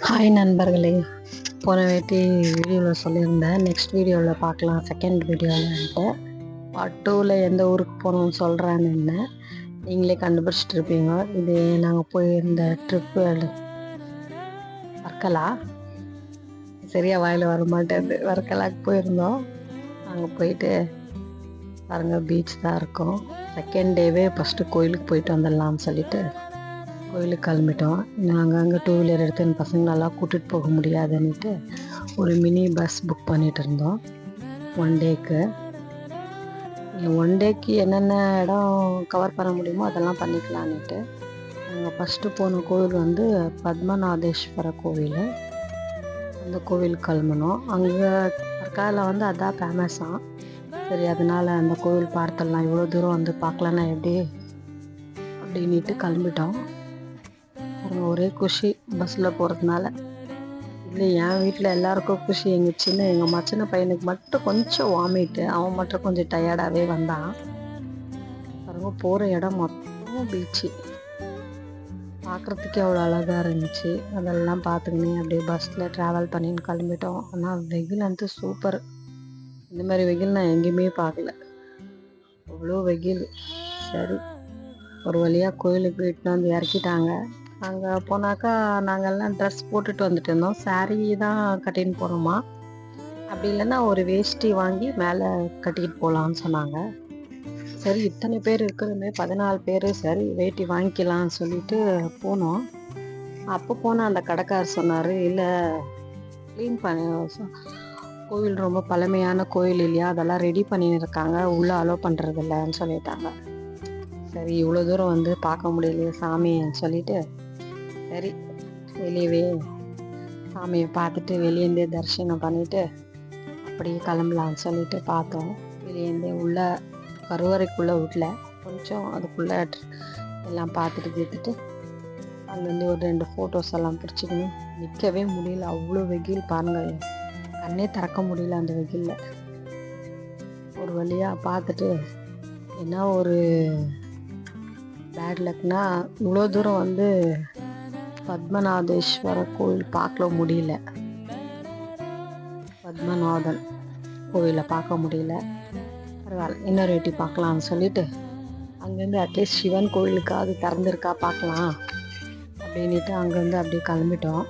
Hi நண்பர்களே. போன வேட்டி வீடியோவில் சொல்லியிருந்தேன் நெக்ஸ்ட் வீடியோவில் பார்க்கலாம் செகண்ட் வீடியோவில்ன்ட்டு பார்ட் டூவில் எந்த ஊருக்கு போகணும்னு சொல்கிறேன்னு நீங்களே கண்டுபிடிச்சிட்டு இருப்பீங்க. இது நாங்கள் போயிருந்த ட்ரிப்பு வர்க்கலா? சரியாக வாயில் வர மாட்டேங்குது. வர்க்கலாக்கு போயிருந்தோம். அங்கே போயிட்டு பாருங்க பீச் தான் இருக்கும். செகண்ட் டேவே ஃபஸ்ட்டு கோயிலுக்கு போயிட்டு வந்துடலாம்னு சொல்லிட்டு கோயிலுக்கு கிளம்பிட்டோம். நாங்கள் அங்கே டூ வீலர் எடுத்து பசங்களெல்லாம் கூட்டிகிட்டு போக முடியாதுன்னுட்டு ஒரு மினி பஸ் புக் பண்ணிட்டு இருந்தோம். ஒன் டேக்கு ஒன் டேக்கு என்னென்ன இடம் கவர் பண்ண முடியுமோ அதெல்லாம் பண்ணிக்கலான்ட்டு நாங்கள் ஃபஸ்ட்டு போன கோவில் வந்து பத்மநாதேஸ்வர கோவில். அந்த கோவில் கிளம்பினோம். அங்கே பக்காவில் வந்து அதான் ஃபேமஸாக சரி அதனால் அந்த கோவில் பார்த்தலாம் இவ்வளோ தூரம் வந்து பார்க்கலன்னா எப்படி? அப்படின்ட்டு கிளம்பிட்டோம். ஒரே குஷி பஸ்ஸில் போகிறதுனால இல்லை என் வீட்டில் எல்லாருக்கும் குஷி. எங்கள் சின்ன எங்கள் மச்சின பையனுக்கு மட்டும் கொஞ்சம் வாமிட்டு அவன் மட்டும் கொஞ்சம் டயர்டாகவே வந்தான். பாருங்க போகிற இடம் மொத்தம் பீச்சு பார்க்குறதுக்கே அவ்வளோ அழகாக இருந்துச்சு. அதெல்லாம் பார்த்துக்கினே அப்படியே பஸ்ஸில் ட்ராவல் பண்ணின்னு கிளம்பிட்டோம். ஆனால் வெயில் வந்து சூப்பர் இந்த மாதிரி வெயில் நான் எங்கேயுமே பார்க்கல அவ்வளோ வெயில். சரி ஒரு வழியாக கோயிலுக்கு போயிட்டு வந்து இறக்கிட்டாங்க. அங்கே போனாக்கா நாங்கள்லாம் ட்ரெஸ் போட்டுட்டு வந்துட்டு இருந்தோம். சாரீ தான் கட்டின்னு போகிறோமா அப்படி இல்லைன்னா ஒரு வேஷ்டி வாங்கி மேலே கட்டிக்கிட்டு போகலான்னு சொன்னாங்க. சரி இத்தனை பேர் இருக்கிறதுமே பதினாலு பேர் சரி வேட்டி வாங்கிக்கலாம்னு சொல்லிட்டு போனோம். அப்போ போன அந்த கடைக்காரர் சொன்னார் இல்லை க்ளீன் பண்ணி கோவில் ரொம்ப பழமையான கோயில் இல்லையா? அதெல்லாம் ரெடி பண்ணின்னு இருக்காங்க உள்ளே அலோவ் பண்ணுறதில்லன்னு சொல்லிட்டாங்க. சரி இவ்வளோ தூரம் வந்து பார்க்க முடியலையே சாமின்னு சொல்லிட்டு சரி. வெளியவே சாமியை பார்த்துட்டு வெளியேந்தே தரிசனம் பண்ணிட்டு அப்படியே கிளம்பலான்னு சொல்லிட்டு பார்த்தோம். வெளியேந்தே உள்ள கருவறைக்குள்ளே விடல கொஞ்சம் அதுக்குள்ளே எல்லாம் பார்த்துட்டு தீர்த்துட்டு அங்கேருந்து ஒரு ரெண்டு ஃபோட்டோஸ் எல்லாம் பிடிச்சிக்கணும் நிற்கவே முடியல. அவ்வளோ வெயில் பாருங்கள் கண்ணே திறக்க முடியல அந்த வெயிலில். ஒரு வழியாக பார்த்துட்டு என்ன ஒரு பேட் லக்னா இவ்வளோ தூரம் வந்து பத்மநாதேஸ்வர கோவில் பார்க்கல முடியல. பத்மநாதன் கோவிலை பார்க்க முடியல. பரவாயில்ல இன்னொரு வாட்டி பார்க்கலாம்னு சொல்லிட்டு அங்கேருந்து அட்லீஸ்ட் சிவன் கோவிலுக்காவது திறந்துருக்கா பார்க்கலாம் அப்படின்ட்டு அங்கேருந்து அப்படியே கிளம்பிட்டோம்.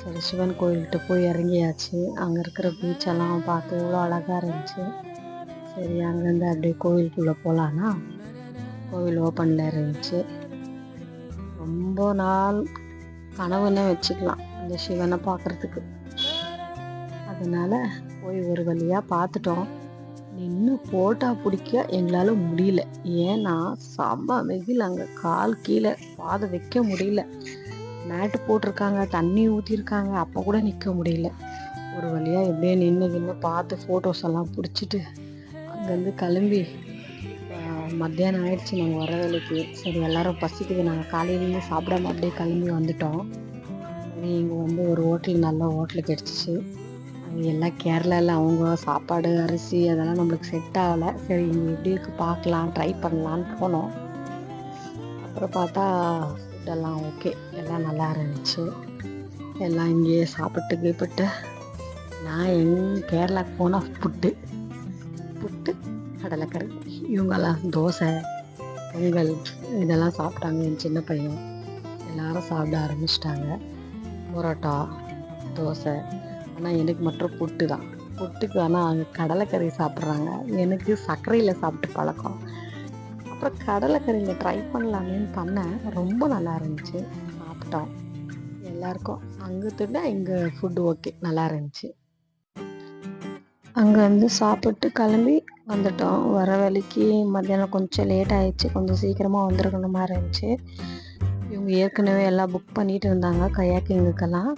சரி சிவன் கோயில்கிட்ட போய் இறங்கியாச்சு. அங்கே இருக்கிற பீச்செல்லாம் பார்த்து எவ்வளோ அழகாக இருந்துச்சு. சரி அங்கேருந்து அப்படியே கோவிலுக்குள்ளே போகலான்னா கோவில் ஓப்பனில் இருந்துச்சு. ரொம்ப நாள் கனவுன்னே வச்சுக்கலாம் அந்த சிவனை பார்க்குறதுக்கு. அதனால போய் ஒரு வழியாக பார்த்துட்டோம். நின்று ஃபோட்டோ பிடிக்க எங்களால் முடியல. ஏன்னா செம்ம வெயில் அங்கே. கால் கீழே. பாதை வைக்க முடியல. மேட்டு போட்டிருக்காங்க தண்ணி ஊற்றிருக்காங்க அப்போ கூட நிற்க முடியல. ஒரு வழியாக எப்படியே நின்று நின்று பார்த்து ஃபோட்டோஸ் எல்லாம் பிடிச்சிட்டு அங்கேருந்து கிளம்பி மத்தியானம் ஆயிடுச்சு நாங்கள் வர வேலைக்கு. சரி எல்லாரும் பசிக்குது. நாங்கள் காலையிலேருந்து சாப்பிடாம அப்படியே கிளம்பி வந்துட்டோம். இங்கே வந்து ஒரு ஹோட்டல் நல்ல ஹோட்டல் கிடச்சிச்சு. அது எல்லாம் கேரளாவில் அவங்க சாப்பாடு அரிசி அதெல்லாம் நம்மளுக்கு செட் ஆகலை. சரி இங்கே எப்படி இருக்கு பார்க்கலாம் ட்ரை பண்ணலான்னு போனோம். அப்புறம் பார்த்தா ஃபுட்டெல்லாம் ஓகே எல்லாம் நல்லா இருந்துச்சு. எல்லாம் இங்கேயே சாப்பிட்டு கீப்பிட்டு நான் எங் கேரளாவுக்கு போனால் புட்டு புட்டு கடலைக்கறி. இவங்கெல்லாம் தோசை பொங்கல் இதெல்லாம் சாப்பிட்டாங்க. என் சின்ன பையன் எல்லாரும் சாப்பிட ஆரம்பிச்சிட்டாங்க. பரோட்டா தோசை. ஆனால் எனக்கு மட்டும் புட்டு தான். புட்டுக்கு ஆனால் அங்கே கடலைக்கறி சாப்பிட்றாங்க. எனக்கு சர்க்கரையில் சாப்பிட்டு பழக்கம். அப்புறம் கடலைக்கறியில் ட்ரை பண்ணலாமேன்னு பண்ணேன். ரொம்ப நல்லா இருந்துச்சு. சாப்பிட்டோம். எல்லாருக்கும் அங்கே திட்ட இங்கே ஃபுட்டு ஓகே நல்லா இருந்துச்சு. அங்கே வந்து சாப்பிட்டு கிளம்பி வந்துட்டோம். வர வழிக்கு மத்தியானம் கொஞ்சம் லேட் ஆயிடுச்சு. கொஞ்சம் சீக்கிரமாக வந்துருக்கணும் மாதிரி இருந்துச்சு. இவங்க ஏற்கனவே எல்லாம் புக் பண்ணிட்டு இருந்தாங்க. கயாக்கிங்குக்கெல்லாம்.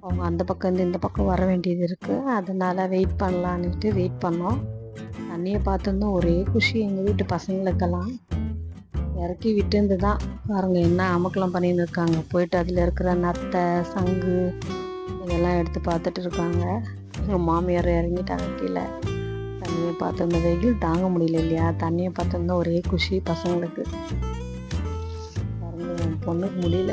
அவங்க அந்த பக்கம் இருந்து இந்த பக்கம் வர வேண்டியது இருக்குது அதனால வெயிட் பண்ணலான்னுட்டு வெயிட் பண்ணோம். தண்ணியை பார்த்துருந்தோம். ஒரே குஷி எங்கள் வீட்டு பசங்களுக்கெல்லாம். இறக்கி விட்டுருந்து தான் பாருங்க என்ன அமக்கலம் பண்ணின்னு இருக்காங்க போயிட்டு அதில் இருக்கிற நத்தை சங்கு இதெல்லாம் எடுத்து பார்த்துட்டு இருக்காங்க. எங்கள் மாமியார் இறங்கிட்டாங்க கீழே. தண்ணியை பார்த்து அந்த வெயில் தாங்க முடியல இல்லையா? தண்ணியை பார்த்துருந்தா ஒரே குஷி பசங்களுக்கு. பாருங்க என் பொண்ணுக்கு முடியல.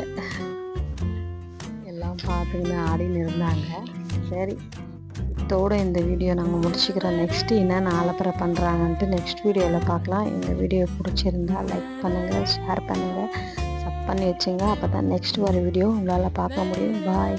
எல்லாம் பார்த்துக்கின்னு ஆடின்னு இருந்தாங்க. சரி இதோட இந்த வீடியோ நாங்கள் முடிச்சுக்கிறோம். நெக்ஸ்ட்டு என்னென்ன ஆலப்பறை பண்ணுறாங்கன்ட்டு நெக்ஸ்ட் வீடியோவில் பார்க்கலாம் இந்த வீடியோ பிடிச்சிருந்தா லைக் பண்ணுங்கள் ஷேர் பண்ணுங்கள் சப் பண்ணி வச்சுங்க. அப்போ தான் நெக்ஸ்ட் வர வீடியோ உங்களால் பார்க்க முடியும். பாய்